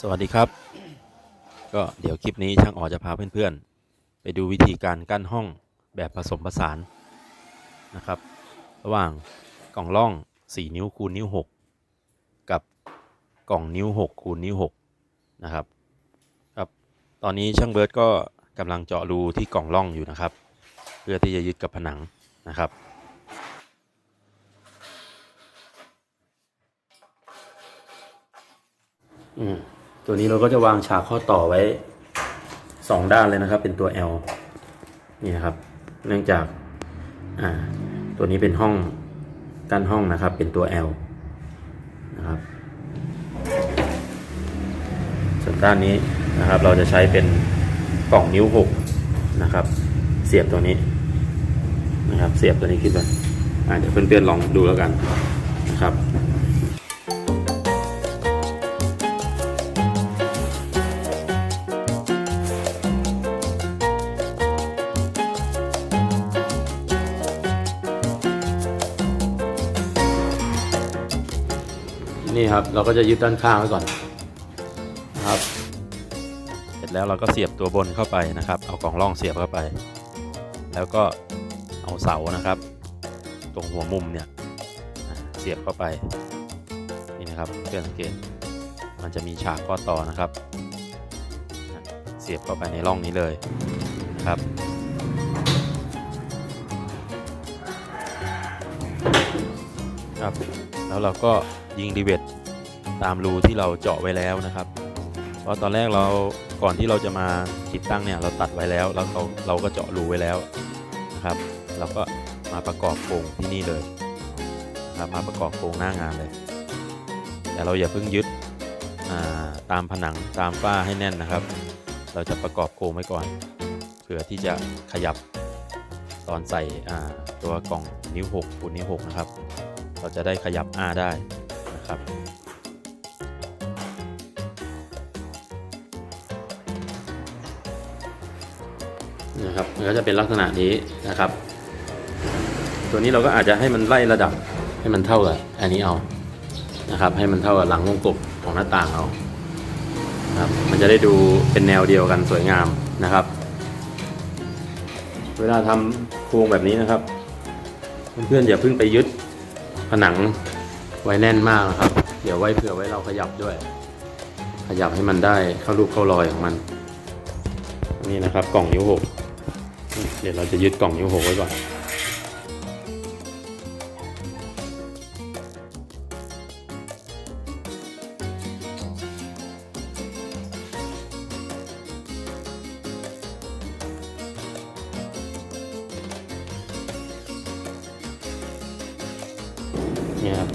สวัสดีครับ ก็เดี๋ยวคลิปนี้ช่างอ๋อจะพาเพื่อนๆ ไปดูวิธีการกั้นห้องแบบผสมผสานนะครับ ระหว่างกล่องร่อง 4 นิ้วคูณนิ้ว 6 กับกล่องนิ้ว 6 คูณนิ้ว 6 นะครับครับ ตอนนี้ช่างเบิร์ตก็กำลังเจาะรูที่กล่องร่องอยู่นะครับ เพื่อที่จะยึดกับผนังนะครับอืม ตัวนี้เราก็จะวางฉากข้อต่อไว้สองด้านเลยนะครับ เป็นตัว L นี่นะครับ เนื่องจากาตัวนี้เป็นห้องกั้นห้องนะครับ เป็นตัว L นะครับส่วนด้านนี้นะครับ เราจะใช้เป็นกล่องนิ้วหกนะครับ เสียบตัวนี้นะครับ เสียบตัวนี้ขึ้นไปอ่าเดี๋ยวเพื่อนๆลองดูแล้วกันนะครับ นี่ครับ เราก็จะยึดด้านข้างไว้ก่อนนะครับ เสร็จแล้วเราก็เสียบตัวบนเข้าไปนะครับ เอากล่องร่องเสียบเข้าไป แล้วก็เอาเสานะครับ ตรงหัวมุมเนี่ยเสียบเข้าไปนี่นะครับเพื่อนสังเกตมันจะมีฉากข้อต่อนะครับ เสียบเข้าไปในร่องนี้เลยนะครับครับแล้วเราก็ ยิงรีเวทตามรูที่เราเจาะไว้แล้วนะครับเพราะตอนแรกเราก่อนที่เราจะมาติดตั้งเนี่ยเราตัดไว้แล้วแล้วเราเราก็เจาะรูไว้แล้วนะครับ เราก็มาประกอบโครงที่นี่เลยนะครับมาประกอบโครงหน้างานเลย แต่เราอย่าเพิ่งยึดาตามผนังตามฝ้าให้แน่นนะครับ เราจะประกอบโครงไว้ก่อนเผื่อที่จะขยับตอนใส่ตัวกล่องนิ้ว6คูณนิ้ว6นะครับ เราจะได้ขยับอ้าได้ ครับ นะครับมันก็จะเป็นลักษณะนี้นะครับ ตัวนี้เราก็อาจจะให้มันไล่ระดับให้มันเท่ากับอันนี้เอานะครับ ให้มันเท่ากับหลังวงกบของหน้าต่างเอาครับมันจะได้ดูเป็นแนวเดียวกันสวยงามนะครับ เวลาทำโครงแบบนี้นะครับ เพื่อนๆอย่าเพิ่งไปยึดผนัง ไว้แน่นมากนะครับ เดี๋ยวไว้เผื่อไว้เราขยับด้วย ขยับให้มันได้เข้ารูปเข้ารอยของมัน นี่นะครับกล่องนิ้วหกเดี๋ยวเราจะยึดกล่องนิ้วหกไว้ก่อน เนี่ยครับ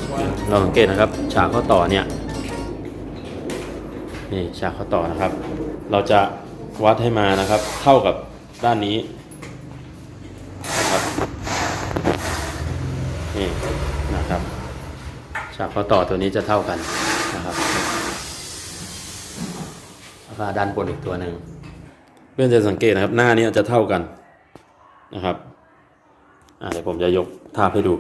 เราสังเกตนะครับ ฉากข้อต่อเนี่ยนี่ฉากข้อต่อนะครับ เราจะวัดให้มานะครับ เท่ากับด้านนี้นะครับนี่นะครับฉากข้อต่อตัวนี้จะเท่ากันนะครับแล้วก็ด้านบนอีกตัวหนึ่งเพื่อนจะสังเกตนะครับ หน้านี้จะเท่ากันนะครับเดี๋ยวผมจะยกทาบให้ดู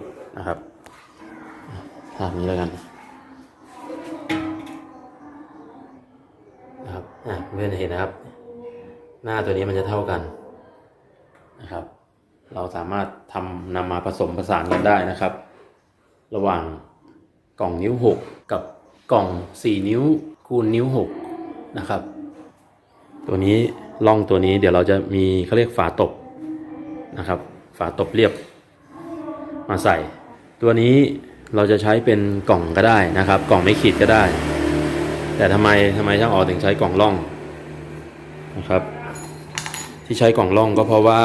ภาพนี้แล้วกันนะครับเพื่อนเห็นนะครับ หน้าตัวนี้มันจะเท่ากันนะครับ เราสามารถทำนำมาผสมผสานกันได้นะครับ ระหว่างกล่องนิ้ว 6 กับกล่อง 4 นิ้วคูณนิ้ว 6 นะครับ ตัวนี้ล่องตัวนี้เดี๋ยวเราจะมีเขาเรียกฝาตบนะครับ ฝาตบเรียบมาใส่ ตัวนี้ เราจะใช้เป็นกล่องก็ได้นะครับ กล่องไม่ขีดก็ได้ แต่ทำไมทำไมช่างออถึงใช้กล่องร่องนะครับ ที่ใช้กล่องร่องก็เพราะว่า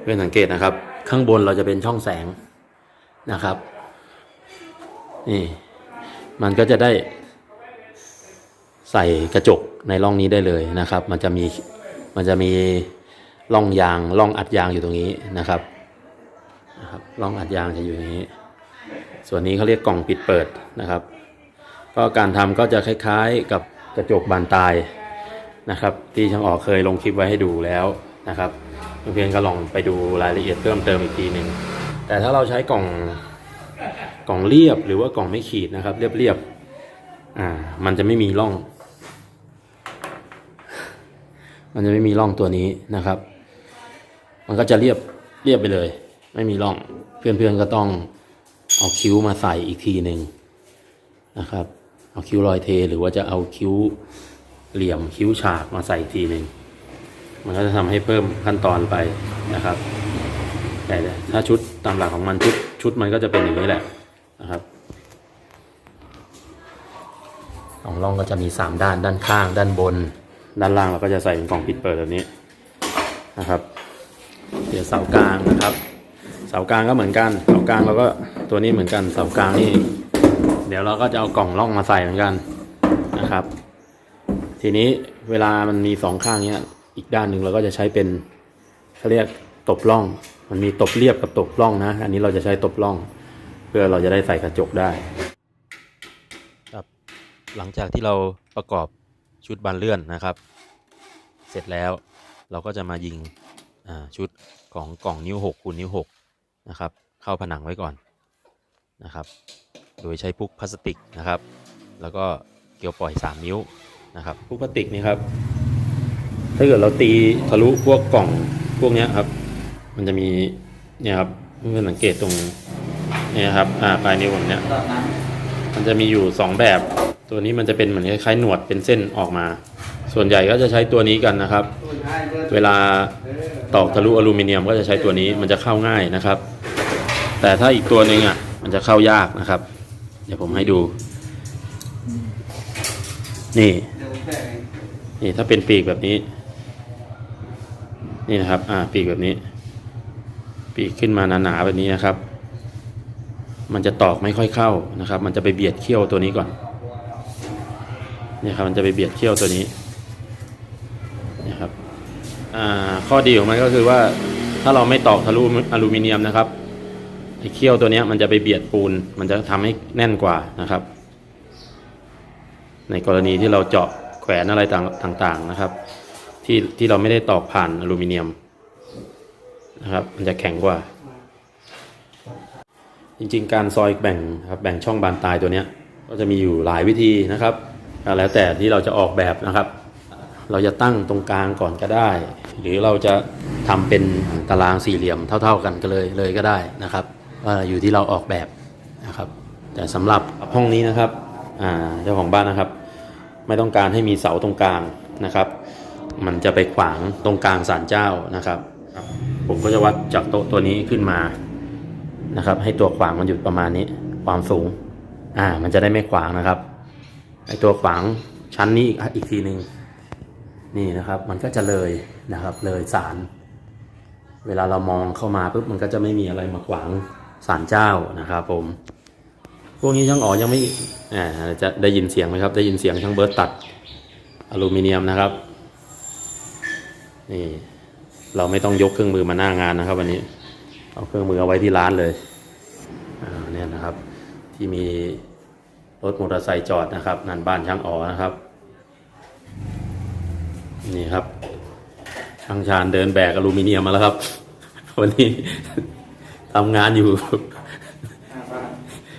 เพื่อนสังเกตนะครับ ข้างบนเราจะเป็นช่องแสงนะครับนี่มันก็จะได้ใส่กระจกในร่องนี้ได้เลยนะครับ มันจะมีมันจะมีร่องยางร่องอัดยางอยู่ตรงนี้นะครับนะครับร่องอัดยางจะอยู่อย่างนี้ ส่วนนี้เขาเรียกกล่องปิดเปิดนะครับ ก็การทำก็จะคล้ายๆกับกระจกบานตายนะครับ ที่ช่างออกเคยลงคลิปไว้ให้ดูแล้วนะครับเพื่อนๆก็ลองไปดูรายละเอียดเพิ่มเติมอีกทีหนึ่งแต่ถ้าเราใช้กล่องกล่องเรียบหรือว่ากล่องไม่ขีดนะครับ เรียบๆอ่ามันจะไม่มีร่อง มันจะไม่มีร่องตัวนี้นะครับ มันก็จะเรียบเรียบไปเลย ไม่มีร่องเพื่อนๆก็ต้อง เอาคิ้วมาใส่อีกทีหนึ่งนะครับ เอาคิ้วรอยเทหรือว่าจะเอาคิ้วเหลี่ยมคิ้วฉากมาใส่อีกทีหนึ่งมันก็จะทำให้เพิ่มขั้นตอนไปนะครับ แต่ถ้าชุดตามหลักของมันชุดชุดมันก็จะเป็นอย่างนี้แหละนะครับสองร่องก็จะมีสามด้านด้านข้าง ด้านบน ด้านล่างเราก็จะใส่เป็นกล่องปิดเปิดแบบนี้นะครับเดี๋ยวเสากลางนะครับ เสากลางก็เหมือนกัน เสากลางเราก็ตัวนี้เหมือนกัน เสากลางนี่ เดี๋ยวเราก็จะเอากล่องร่องมาใส่เหมือนกันนะครับ ทีนี้เวลามันมีสองข้างเนี้ย อีกด้านหนึ่งเราก็จะใช้เป็นเขาเรียกตบร่อง มันมีตบเรียบกับตบร่องนะ อันนี้เราจะใช้ตบร่อง เพื่อเราจะได้ใส่กระจกได้ครับหลังจากที่เราประกอบชุดบานเลื่อนนะครับ เสร็จแล้วเราก็จะมายิงชุดของกล่องนิ้ว6คูณนิ้ว6 นะครับ เข้าผนังไว้ก่อนนะครับ โดยใช้พุกพลาสติกนะครับ แล้วก็เกลียวปล่อย 3 นิ้วนะครับพุกพลาสติกนี่ครับถ้าเกิดเราตีทะลุพวกกล่องพวกเนี้ยครับ มันจะมีเนี่ยครับเพื่อนๆสังเกตตรงเนี่ยครับอ่าปลายนิ้วผมเนี้ยมันจะมีอยู่สองแบบ ตัวนี้มันจะเป็นเหมือนคล้ายๆหนวดเป็นเส้นออกมา ส่วนใหญ่ก็จะใช้ตัวนี้กันนะครับ เวลาตอกทะลุอลูมิเนียมก็จะใช้ตัวนี้มันจะเข้าง่ายนะครับ แต่ถ้าอีกตัวหนึ่งอะมันจะเข้ายากนะครับ เดี๋ยวผมให้ดู นี่ นี่ถ้าเป็นปีกแบบนี้ นี่นะครับ อ่าปีกแบบนี้ ปีกขึ้นมาหนาๆแบบนี้นะครับ มันจะตอกไม่ค่อยเข้านะครับ มันจะไปเบียดเขี้ยวตัวนี้ก่อนเนี่ยครับมันจะไปเบียดเขี้ยวตัวนี้เนี่ยครับ อ่า ข้อดีของมันก็คือว่าถ้าเราไม่ตอกทะลุอลูมิเนียมนะครับไอ้เขี้ยวตัวนี้มันจะไปเบียดปูน มันจะทำให้แน่นกว่านะครับ ในกรณีที่เราเจาะแขวนอะไรต่างๆนะครับ ที่ที่เราไม่ได้ตอกผ่านอลูมิเนียมนะครับ มันจะแข็งกว่า จริงๆ การซอยแบ่งครับแบ่งช่องบานตายตัวนี้ก็จะมีอยู่หลายวิธีนะครับ แล้วแต่ที่เราจะออกแบบนะครับ เราจะตั้งตรงกลางก่อนก็ได้ หรือเราจะทำเป็นตารางสี่เหลี่ยมเท่า ๆกันก็เลยเลยก็ได้นะครับว่าอยู่ที่เราออกแบบนะครับแต่สำหรับห้องนี้นะครับเจ้าของบ้านนะครับ ไม่ต้องการให้มีเสาตรงกลางนะครับ มันจะไปขวางตรงกลางศาลเจ้านะครับ ผมก็จะวัดจากโต๊ะตัวนี้ขึ้นมานะครับ ให้ตัวขวางมันอยู่ประมาณนี้ความสูงอ่ามันจะได้ไม่ขวางนะครับไอตัวขวางชั้นนี้อีกอีกทีหนึ่ง นี่นะครับมันก็จะเลยนะครับเลยศาลเวลาเรามองเข้ามาปุ๊บมันก็จะไม่มีอะไรมาขวางศาลเจ้านะครับผม พวกนี้ช่างอ๋อยังไม่อ่าจะได้ยินเสียงไหมครับ ได้ยินเสียงช่างเบิร์ตตัดอลูมิเนียมนะครับนี่เราไม่ต้องยกเครื่องมือมาหน้างานนะครับ วันนี้เอาเครื่องมือเอาไว้ที่ร้านเลยอ่าเนี่ยนะครับ ที่มีรถมอเตอร์ไซค์จอดนะครับนั่นบ้านช่างอ๋อนะครับ นี่ครับช่างชาญเดินแบกอลูมิเนียมมาแล้วครับ วันนี้ทำงานอยู่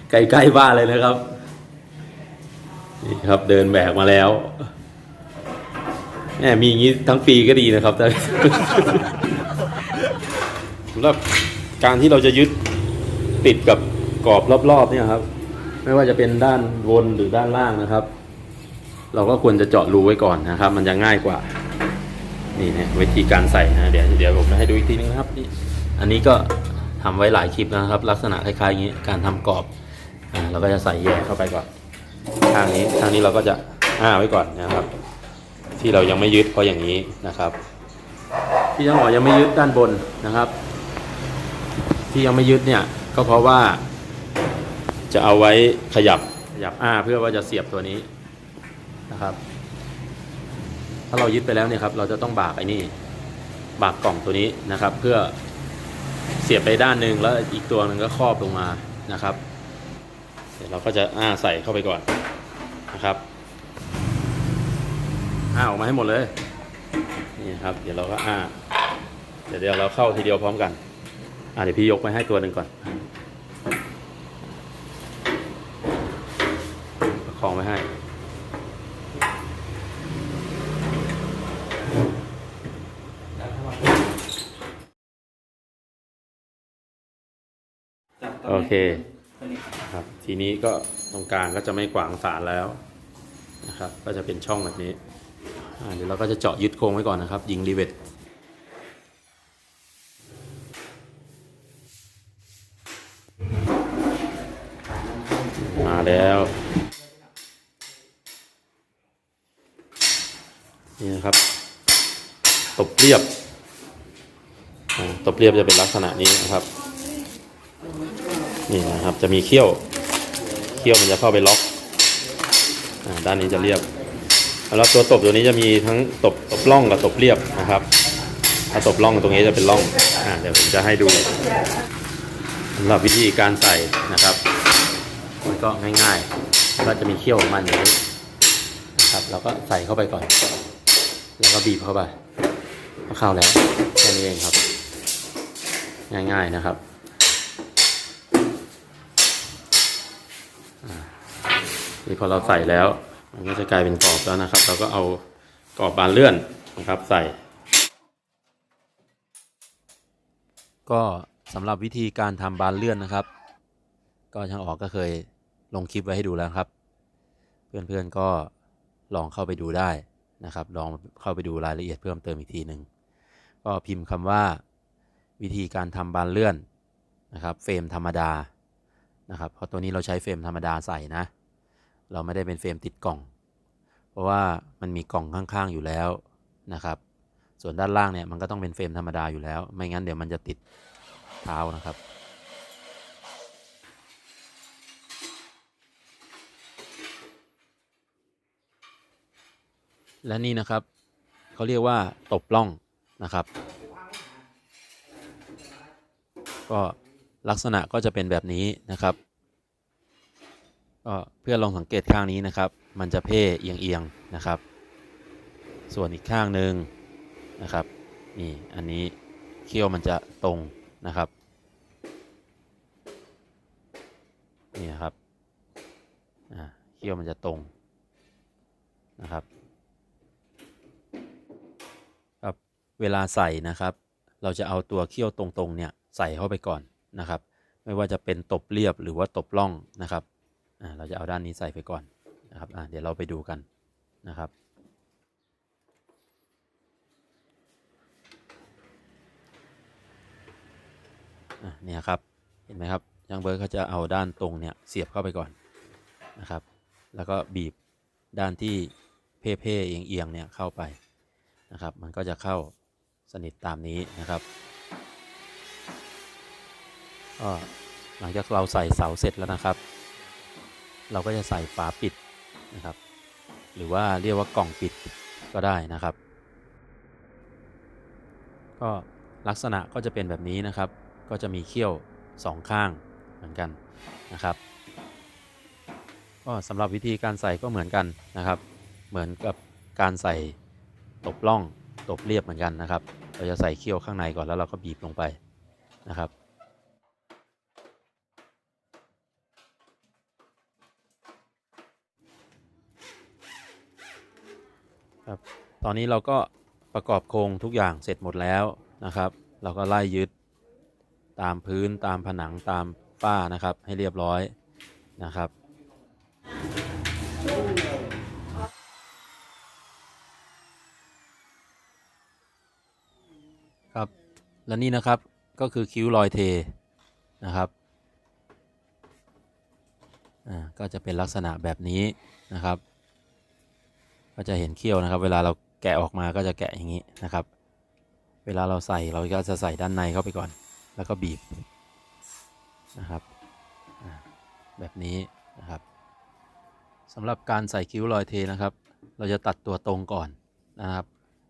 ใกล้ๆบ้านเลยนะครับ นี่ครับเดินแบกมาแล้วแหมมีอย่างนี้ทั้งปีก็ดีนะครับแต่สำหรับการที่เราจะยึดติดกับกรอบรอบๆเนี่ยครับ ไม่ว่าจะเป็นด้านบนหรือด้านล่างนะครับ เราก็ควรจะเจาะรูไว้ก่อนนะครับ มันจะง่ายกว่า นี่นะวิธีการใส่นะเดี๋ยวเดี๋ยวผมจะให้ดูอีกทีนึงครับนี่อันนี้ก็ทำไว้หลายคลิปนะครับ ลักษณะคล้ายๆอย่างนี้การทำกรอบอ่าเราก็จะใส่แย่เข้าไปก่อนข้างนี้ข้างนี้เราก็จะอ้าไว้ก่อนนะครับ ที่เรายังไม่ยึดเพราะอย่างนี้นะครับ ที่ยังหอยังไม่ยึดด้านบนนะครับ ที่ยังไม่ยึดเนี่ยก็เพราะว่า จะเอาไว้ขยับขยับอ้าเพื่อว่าจะเสียบตัวนี้ นะครับ ถ้าเรายึดไปแล้วเนี่ยครับ เราจะต้องบากไอ้นี่ บากกล่องตัวนี้นะครับ เพื่อเสียบไปด้านหนึ่งแล้วอีกตัวหนึ่งก็ครอบลงมานะครับ เดี๋ยวเราก็จะอ้าใส่เข้าไปก่อนนะครับอ้าออกมาให้หมดเลยนี่ครับ เดี๋ยวเราก็อ้าเดี๋ยวเดี๋ยวเราเข้าทีเดียวพร้อมกันอ่าเดี๋ยวพี่ยกไปให้ตัวหนึ่งก่อนประคองไว้ให้ โอเค ครับ ทีนี้ก็ตรงกลางก็จะไม่ขวางฝาแล้วนะครับ ก็จะเป็นช่องแบบนี้อ่าเดี๋ยวเราก็จะเจาะยึดโครงไว้ก่อนนะครับ ยิงรีเวทมาแล้วนี่นะครับ ตบเรียบอ่าตบเรียบจะเป็นลักษณะนี้นะครับ นี่นะครับจะมีเขี้ยว เขี้ยวมันจะเข้าไปล็อกอด้านนี้จะเรียบ แล้วตัวตบตัวนี้จะมีทั้งตบตบล่องกับตบเรียบนะครับ ถ้าตบล่องตรงนี้จะเป็นล่องอเดี๋ยวผมจะให้ดูสำหรับวิธีการใส่นะครับ มันก็ง่ายๆ ก็จะมีเขี้ยวของมันอย่างนี้นะครับ เราก็ใส่เข้าไปก่อน แล้วก็บีบเข้าไปก็เข้าแล้วแค่นี้เองครับ ง่ายๆนะครับ นี่พอเราใส่แล้ว มันก็จะกลายเป็นกรอบแล้วนะครับ เราก็เอากรอบบานเลื่อนนะครับใส่ ก็สำหรับวิธีการทำบานเลื่อนนะครับ ก็ช่างออกก็เคยลงคลิปไว้ให้ดูแล้วครับ เพื่อนๆก็ลองเข้าไปดูได้นะครับ ลองเข้าไปดูรายละเอียดเพิ่มเติมอีกทีหนึ่งก็พิมพ์คำว่า วิธีการทำบานเลื่อนนะครับ เฟรมธรรมดานะครับ เพราะตัวนี้เราใช้เฟรมธรรมดาใส่นะ เราไม่ได้เป็นเฟรมติดกล่อง เพราะว่ามันมีกล่องข้างๆอยู่แล้วนะครับ ส่วนด้านล่างเนี่ยมันก็ต้องเป็นเฟรมธรรมดาอยู่แล้ว ไม่งั้นเดี๋ยวมันจะติดเท้านะครับและนี่นะครับเขาเรียกว่าตบล่องนะครับ ก็ลักษณะก็จะเป็นแบบนี้นะครับ ก็เพื่อลองสังเกตข้างนี้นะครับ มันจะเพ่เอียงเอียงนะครับ ส่วนอีกข้างหนึ่งนะครับนี่อันนี้เขี้ยวมันจะตรงนะครับนี่นครับเขี้ยวมันจะตรงนะครับครับ เวลาใส่นะครับ เราจะเอาตัวเขี้ยวตรงๆเนี่ยใส่เข้าไปก่อนนะครับ ไม่ว่าจะเป็นตบเรียบหรือว่าตบล่องนะครับ เราจะเอาด้านนี้ใส่ไปก่อนนะครับเดี๋ยวเราไปดูกันนะครับ เนี่ยครับ เห็นไหมครับช่างเบิร์ดเขาจะเอาด้านตรงเนี่ยเสียบเข้าไปก่อนนะครับ แล้วก็บีบด้านที่เพ่เพ่เอียงเอียงๆเนี่ยเข้าไปนะครับ มันก็จะเข้าสนิทตามนี้นะครับก็หลังจากเราใส่เสาเสร็จแล้วนะครับ เราก็จะใส่ฝาปิดนะครับ หรือว่าเรียกว่ากล่องปิดก็ได้นะครับ ก็ลักษณะก็จะเป็นแบบนี้นะครับ ก็จะมีเขี้ยวสองข้างเหมือนกันนะครับ ก็สำหรับวิธีการใส่ก็เหมือนกันนะครับ เหมือนกับการใส่ตบล่องตบเรียบเหมือนกันนะครับ เราจะใส่เขี้ยวข้างในก่อนแล้วเราก็บีบลงไปนะครับ ครับ ตอนนี้เราก็ประกอบโครงทุกอย่างเสร็จหมดแล้วนะครับ เราก็ไล่ยึดตามพื้นตามผนังตามฝ้านะครับ ให้เรียบร้อยนะครับครับและนี่นะครับก็คือคิ้วรอยเทนะครับอ่าก็จะเป็นลักษณะแบบนี้นะครับ ก็จะเห็นเขี้ยวนะครับ เวลาเราแกะออกมาก็จะแกะอย่างนี้นะครับ เวลาเราใส่เราก็จะใส่ด้านในเข้าไปก่อน แล้วก็บีบนะครับแบบนี้นะครับสำหรับการใส่คิ้วรอยเทนะครับ เราจะตัดตัวตรงก่อนนะครับ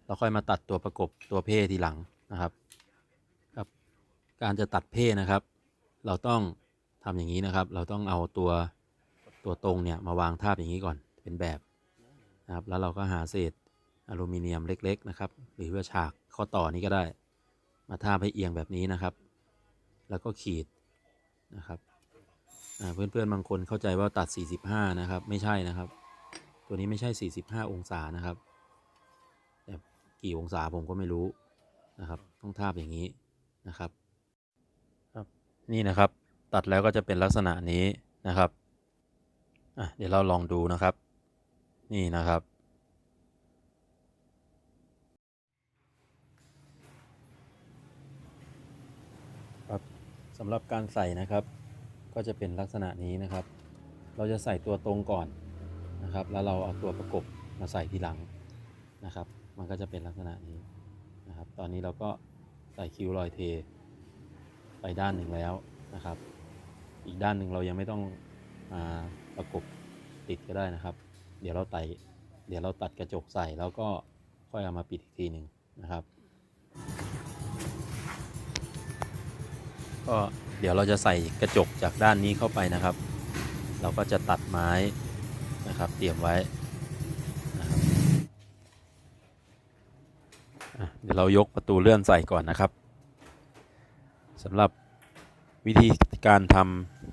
เราค่อยมาตัดตัวประกบตัวเพ่ทีหลังนะครับครับ การจะตัดเพ่นะครับ เราต้องทำอย่างนี้นะครับ เราต้องเอาตัวตัวตรงเนี่ยมาวางทาบอย่างนี้ก่อนเป็นแบบ นะครับ แล้วเราก็หาเศษอลูมิเนียมเล็ก ๆ นะครับ หรือว่าฉากข้อต่อนี้ก็ได้ มาทาบให้เอียงแบบนี้นะครับ แล้วก็ขีดนะครับเพื่อนๆบางคนเข้าใจว่าตัด 45 นะครับ ไม่ใช่นะครับ ตัวนี้ไม่ใช่ 45 องศานะครับแต่กี่องศาผมก็ไม่รู้นะครับ ต้องทาบอย่างนี้นะครับครับ นี่นะครับตัดแล้วก็จะเป็นลักษณะนี้นะครับเดี๋ยวเราลองดูนะครับ นี่นะครับ ครับสำหรับการใส่นะครับ ก็จะเป็นลักษณะนี้นะครับ เราจะใส่ตัวตรงก่อนนะครับ แล้วเราเอาตัวประกบมาใส่ทีหลังนะครับ มันก็จะเป็นลักษณะนี้นะครับ ตอนนี้เราก็ใส่คิวรอยเท ไปด้านหนึ่งแล้วนะครับ อีกด้านหนึ่งเรายังไม่ต้องอประกบติดก็ได้นะครับ เดี๋ยวเราไต่เดี๋ยวเราตัดกระจกใส่แล้วก็ค่อยเอามาปิดอีกทีหนึ่งนะครับ ก็เดี๋ยวเราจะใส่กระจกจากด้านนี้เข้าไปนะครับ เราก็จะตัดไม้นะครับเตรียมไว้นะครับเดี๋ยวเรายกประตูเลื่อนใส่ก่อนนะครับสำหรับวิธีการท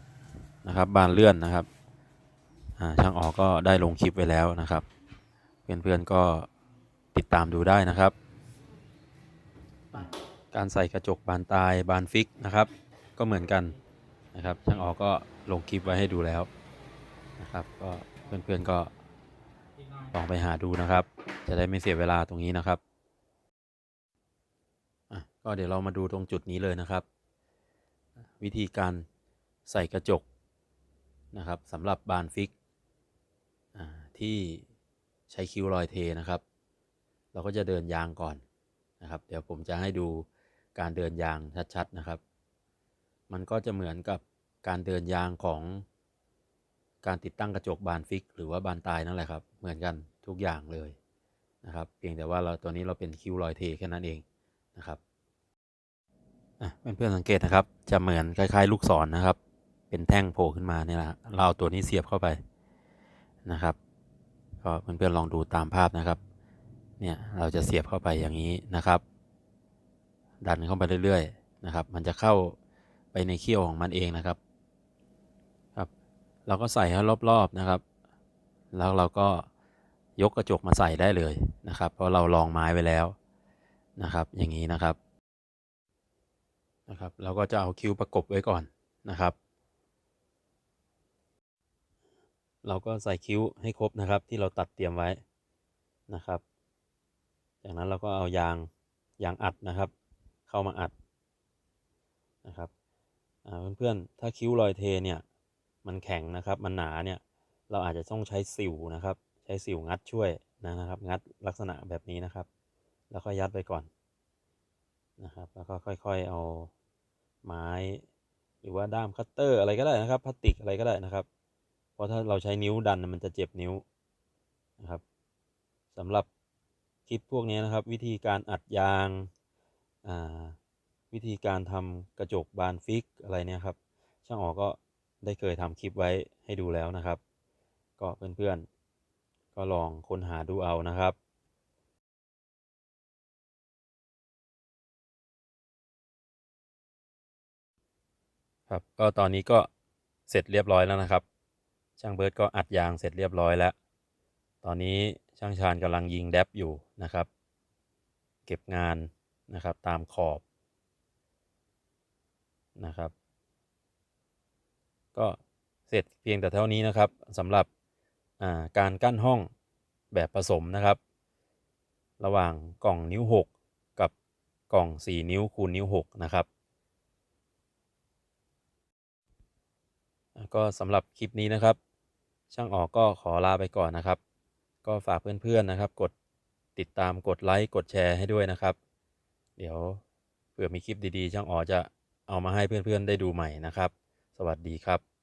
ำนะครับบานเลื่อนนะครับ ช่างออกก็ได้ลงคลิปไว้แล้วนะครับ เพื่อนๆก็ติดตามดูได้นะครับ การใส่กระจกบานตายบานฟิกนะครับ ก็เหมือนกันนะครับ ช่างออกก็ลงคลิปไว้ให้ดูแล้วนะครับ ก็เพื่อนๆก็ลองไปหาดูนะครับ จะได้ไม่เสียเวลาตรงนี้นะครับก็เดี๋ยวเรามาดูตรงจุดนี้เลยนะครับ วิธีการใส่กระจกนะครับสำหรับบานฟิก ที่ใช้คิวรอยเทนะครับ เราก็จะเดินยางก่อนนะครับ เดี๋ยวผมจะให้ดูการเดินยางชัดๆนะครับ มันก็จะเหมือนกับการเดินยางของการติดตั้งกระจกบานฟิก หรือว่าบานตายนั่นแหละครับ เหมือนกันทุกอย่างเลยนะครับ เพียงแต่ว่าเราตัวนี้เราเป็นคิวรอยเทแค่นั้นเองนะครับเพื่อนๆสังเกตนะครับ จะเหมือนคล้ายๆ ลูกศรนนะครับ เป็นแท่งโผล่ขึ้นมาเนี่ยแหละเราเอาตัวนี้เสียบเข้าไป นะครับ ก็เพื่อนๆลองดูตามภาพนะครับ เนี่ยเราจะเสียบเข้าไปอย่างนี้นะครับ ดันเข้าไปเรื่อยๆนะครับ มันจะเข้าไปในเขี้ยวของมันเองนะครับครับเราก็ใส่ให้รอบๆนะครับ แล้วเราก็ยกกระจกมาใส่ได้เลยนะครับ เพราะเราลองไม้ไว้แล้วนะครับ อย่างนี้นะครับนะครับ เราก็จะเอาคิ้วประกบไว้ก่อนนะครับ เราก็ใส่คิ้วให้ครบนะครับ ที่เราตัดเตรียมไว้นะครับ จากนั้นเราก็เอายางยางอัดนะครับ เข้ามาอัดนะครับเพื่อนๆ ถ้าคิ้วรอยเทเนี่ยมันแข็งนะครับมันหนาเนี่ยเราอาจจะต้องใช้สิวนะครับ ใช้สิวงัดช่วยนะครับ งัดลักษณะแบบนี้นะครับ แล้วก็ยัดไปก่อนนะครับ แล้วก็ค่อยๆเอาไม้ หรือว่าด้ามคัตเตอร์อะไรก็ได้นะครับพลาสติกอะไรก็ได้นะครับ เพราะถ้าเราใช้นิ้วดันมันจะเจ็บนิ้วนะครับสำหรับคลิปพวกนี้นะครับ วิธีการอัดยางวิธีการทำกระจกบานฟิกอะไรเนี่ยครับ ช่างออกก็ได้เคยทำคลิปไว้ให้ดูแล้วนะครับ ก็เพื่อนๆ ก็ลองค้นหาดูเอานะครับครับก็ตอนนี้ก็เสร็จเรียบร้อยแล้วนะครับ ช่างเบิร์ดก็อัดยางเสร็จเรียบร้อยแล้ว ตอนนี้ช่างชาญกำลังยิงแดบอยู่นะครับ เก็บงานนะครับตามขอบนะครับ ก็เสร็จเพียงแต่เท่านี้นะครับสำหรับการกั้นห้องแบบผสมนะครับ ระหว่างกล่องนิ้ว 6 กับกล่อง 4 นิ้วคูณนิ้ว 6 นะครับก็สำหรับคลิปนี้นะครับ ช่างออกก็ขอลาไปก่อนนะครับ ก็ฝากเพื่อนๆนะครับ กดติดตามกดไลค์กดแชร์ให้ด้วยนะครับ เดี๋ยวเผื่อมีคลิปดีๆ ช่างอ๋อจะเอามาให้เพื่อนๆได้ดูใหม่นะครับ สวัสดีครับ